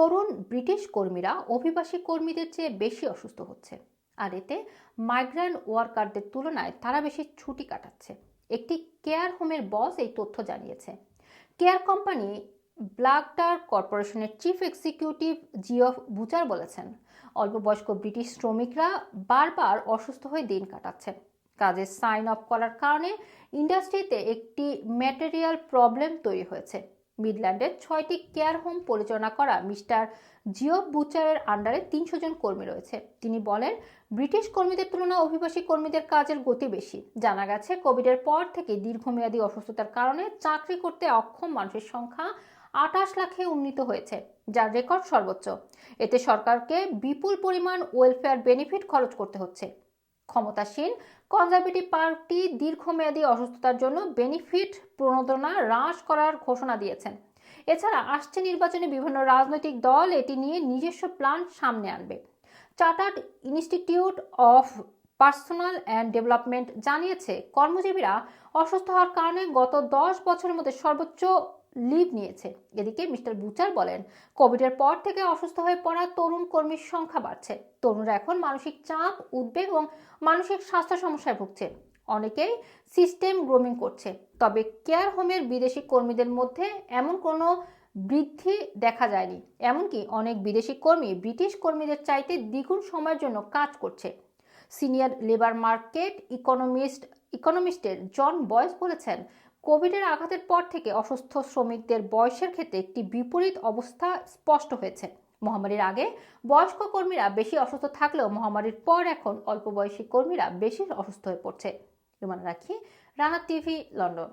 তরুণ British কর্মীরা অভিবাসী কর্মীদের চেয়ে বেশি অসুস্থ হচ্ছে। আর এতে মাইগ্রেন্ট ওয়ার্কারদের তুলনায় তারা বেশি ছুটি কাটাচ্ছে। একটি কেয়ার হোমের বস এই তথ্য জানিয়েছে। কেয়ার কোম্পানি ব্লাকটার কর্পোরেশনের চিফ এক্সিকিউটিভ জিওফ বুচার বলেছেন, অল্পবয়স্ক ব্রিটিশ শ্রমিকরা বারবার অসুস্থ হয়ে দিন কাটাচ্ছে। কাজে সাইন আপ করার কারণে ইন্ডাস্ট্রিতে একটি ম্যাটেরিয়াল প্রবলেম তৈরি হয়েছে। মিডল্যান্ডের ছয়টি কেয়ার হোম পরিচালনা করা মিস্টার জিওফ বুচারের আন্ডারে তিনশো জন কর্মী রয়েছে। তিনি বলেন, ব্রিটিশ কর্মীদের তুলনায় অভিবাসী কর্মীদের কাজের গতি বেশি। জানা গেছে, কোভিডের পর থেকে দীর্ঘমেয়াদী অসুস্থতার কারণে চাকরি করতে অক্ষম মানুষের সংখ্যা আটাশ লাখে উন্নীত হয়েছে, যার রেকর্ড সর্বোচ্চ। এতে সরকারকে বিপুল পরিমাণ ওয়েলফেয়ার বেনিফিট খরচ করতে হচ্ছে। ক্ষমতাসীন। কনজারভেটিভ পার্টি দীর্ঘমেয়াদী অসুস্থতার জন্য বেনিফিট প্রণোদনা হ্রাস করার ঘোষণা দিয়েছেন। এছাড়া আসছে নির্বাচনে বিভিন্ন রাজনৈতিক দল, এটি নিয়ে নিজস্ব প্ল্যান সামনে আনবে। Chartered institute of personnel and development জানিয়েছে, কর্মজীবীরা অসুস্থ হওয়ার কারণে গত দশ বছরের মধ্যে সর্বোচ্চ লিভ নিয়েছে। এদিকে মিস্টার বুচার বলেন, কোভিডের পর থেকে অসুস্থ হয়ে পড়া তরুণ কর্মীর সংখ্যা বাড়ছে। তরুণরা এখন মানসিক চাপ, উদ্বেগ এবং মানসিক স্বাস্থ্য সমস্যায় ভুগছে। অনেকেই সিস্টেম গ্রোমিং করছে। তবে কেয়ার হোমের বিদেশি কর্মীদের মধ্যে এমন কোনো বৃদ্ধি দেখা যায়নি। এমনকি অনেক বিদেশি কর্মী ব্রিটিশ কর্মীদের চাইতে দ্বিগুণ সময়ের জন্য কাজ করছে। সিনিয়র লেবার মার্কেট ইকোনমিস্ট, ইকোনমিস্টের জন বয়েস বলেছেন কোভিডের আঘাতের পর থেকে অসুস্থ শ্রমিকদের বয়সের ক্ষেত্রে একটি বিপরীত অবস্থা স্পষ্ট হয়েছে। মহামারীর আগে বয়স্ক কর্মীরা বেশি অসুস্থ থাকলেও মহামারীর পর এখন অল্প বয়সী কর্মীরা বেশি অসুস্থ হয়ে পড়ছে। রাখি, রানা টিভি, লন্ডন।